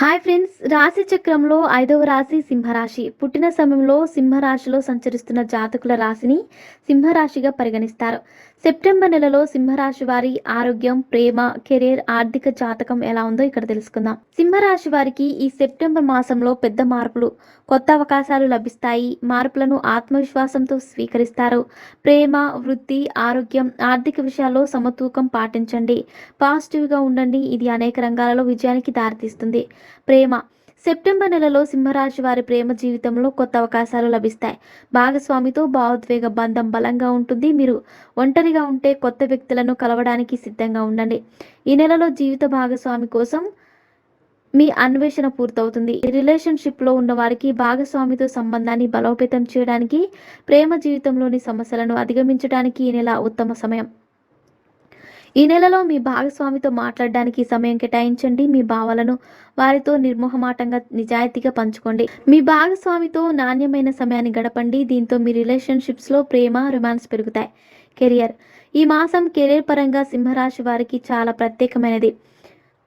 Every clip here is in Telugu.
హాయ్ ఫ్రెండ్స్ రాశి చక్రంలో ఐదవ రాశి సింహరాశి. పుట్టిన సమయంలో సింహరాశిలో సంచరిస్తున్న జాతకుల రాశిని సింహరాశిగా పరిగణిస్తారు. సెప్టెంబర్ నెలలో సింహరాశి వారి ఆరోగ్యం ప్రేమ కెరీర్ ఆర్థిక జాతకం ఎలా ఉందో ఇక్కడ తెలుసుకుందాం. సింహరాశి వారికి ఈ సెప్టెంబర్ మాసంలో పెద్ద మార్పులు కొత్త అవకాశాలు లభిస్తాయి. మార్పులను ఆత్మవిశ్వాసంతో స్వీకరిస్తారు. ప్రేమ వృత్తి ఆరోగ్యం ఆర్థిక విషయాల్లో సమతూకం పాటించండి. పాజిటివ్గా ఉండండి. ఇది అనేక రంగాలలో విజయానికి దారితీస్తుంది. ప్రేమ. సెప్టెంబర్ నెలలో సింహరాశి వారి ప్రేమ జీవితంలో కొత్త అవకాశాలు లభిస్తాయి. భాగస్వామితో భావోద్వేగ బంధం బలంగా ఉంటుంది. మీరు ఒంటరిగా ఉంటే కొత్త వ్యక్తులను కలవడానికి సిద్ధంగా ఉండండి. ఈ నెలలో జీవిత భాగస్వామి కోసం మీ అన్వేషణ పూర్తవుతుంది. రిలేషన్షిప్లో ఉన్న వారికి భాగస్వామితో సంబంధాన్ని బలోపేతం చేయడానికి ప్రేమ జీవితంలోని సమస్యలను అధిగమించడానికి ఈ నెల ఉత్తమ సమయం. ఈ నెలలో మీ భాగస్వామితో మాట్లాడడానికి సమయం కేటాయించండి. మీ భావాలను వారితో నిర్మోహమాటంగా నిజాయితీగా పంచుకోండి. మీ భాగస్వామితో నాణ్యమైన సమయాన్ని గడపండి. దీంతో మీ రిలేషన్షిప్స్లో ప్రేమ రొమాన్స్ పెరుగుతాయి. కెరియర్. ఈ మాసం కెరీర్ పరంగా సింహరాశి వారికి చాలా ప్రత్యేకమైనది.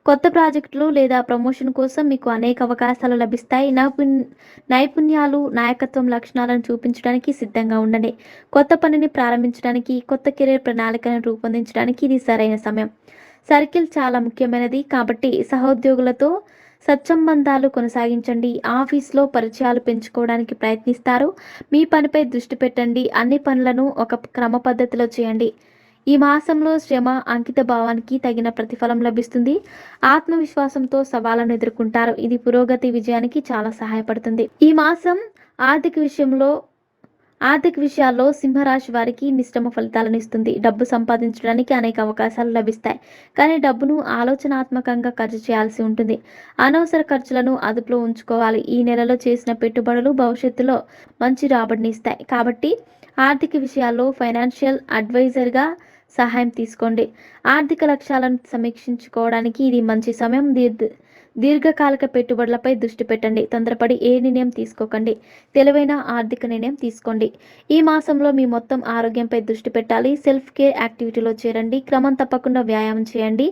కొత్త ప్రాజెక్టులు లేదా ప్రమోషన్ కోసం మీకు అనేక అవకాశాలు లభిస్తాయి. నైపుణ్యాలు నాయకత్వం లక్షణాలను చూపించడానికి సిద్ధంగా ఉండండి. కొత్త పనిని ప్రారంభించడానికి కొత్త కెరీర్ ప్రణాళికను రూపొందించడానికి ఇది సరైన సమయం. సర్కిల్ చాలా ముఖ్యమైనది కాబట్టి సహోద్యోగులతో సత్సంబంధాలు కొనసాగించండి. ఆఫీస్లో పరిచయాలు పెంచుకోవడానికి ప్రయత్నిస్తారు. మీ పనిపై దృష్టి పెట్టండి. అన్ని పనులను ఒక క్రమ పద్ధతిలో చేయండి. ఈ మాసంలో శ్రమ అంకిత భావానికి తగిన ప్రతిఫలం లభిస్తుంది. ఆత్మవిశ్వాసంతో సవాళ్ళను ఎదుర్కొంటారు. ఇది పురోగతి విజయానికి చాలా సహాయపడుతుంది. ఈ మాసం ఆర్థిక విషయంలో ఆర్థిక విషయాల్లో సింహరాశి వారికి మిశ్రమ ఫలితాలను ఇస్తుంది. డబ్బు సంపాదించడానికి అనేక అవకాశాలు లభిస్తాయి. కానీ డబ్బును ఆలోచనాత్మకంగా ఖర్చు చేయాల్సి ఉంటుంది. అనవసర ఖర్చులను అదుపులో ఉంచుకోవాలి. ఈ నెలలో చేసిన పెట్టుబడులు భవిష్యత్తులో మంచి రాబడిని ఇస్తాయి. కాబట్టి ఆర్థిక విషయాల్లో ఫైనాన్షియల్ అడ్వైజర్గా సహాయం తీసుకోండి. ఆర్థిక లక్ష్యాలను సమీక్షించుకోవడానికి ఇది మంచి సమయం. దీర్ఘ దీర్ఘకాలిక పెట్టుబడులపై దృష్టి పెట్టండి. తొందరపడి ఏ నిర్ణయం తీసుకోకండి. తెలివైన ఆర్థిక నిర్ణయం తీసుకోండి. ఈ మాసంలో మీ మొత్తం ఆరోగ్యంపై దృష్టి పెట్టాలి. సెల్ఫ్ కేర్ యాక్టివిటీలో చేరండి. క్రమం తప్పకుండా వ్యాయామం చేయండి.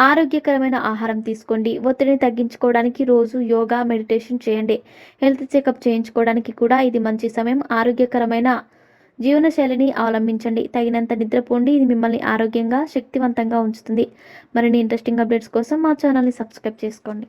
ఆరోగ్యకరమైన ఆహారం తీసుకోండి. ఒత్తిడిని తగ్గించుకోవడానికి రోజు యోగా మెడిటేషన్ చేయండి. హెల్త్ చెకప్ చేయించుకోవడానికి కూడా ఇది మంచి సమయం. ఆరోగ్యకరమైన జీవనశైలిని అవలంబించండి. తగినంత నిద్రపోండి ఇది మిమ్మల్ని ఆరోగ్యంగా శక్తివంతంగా ఉంచుతుంది. మరిన్ని ఇంట్రెస్టింగ్ అప్డేట్స్ కోసం మా ఛానల్ని సబ్స్క్రైబ్ చేసుకోండి.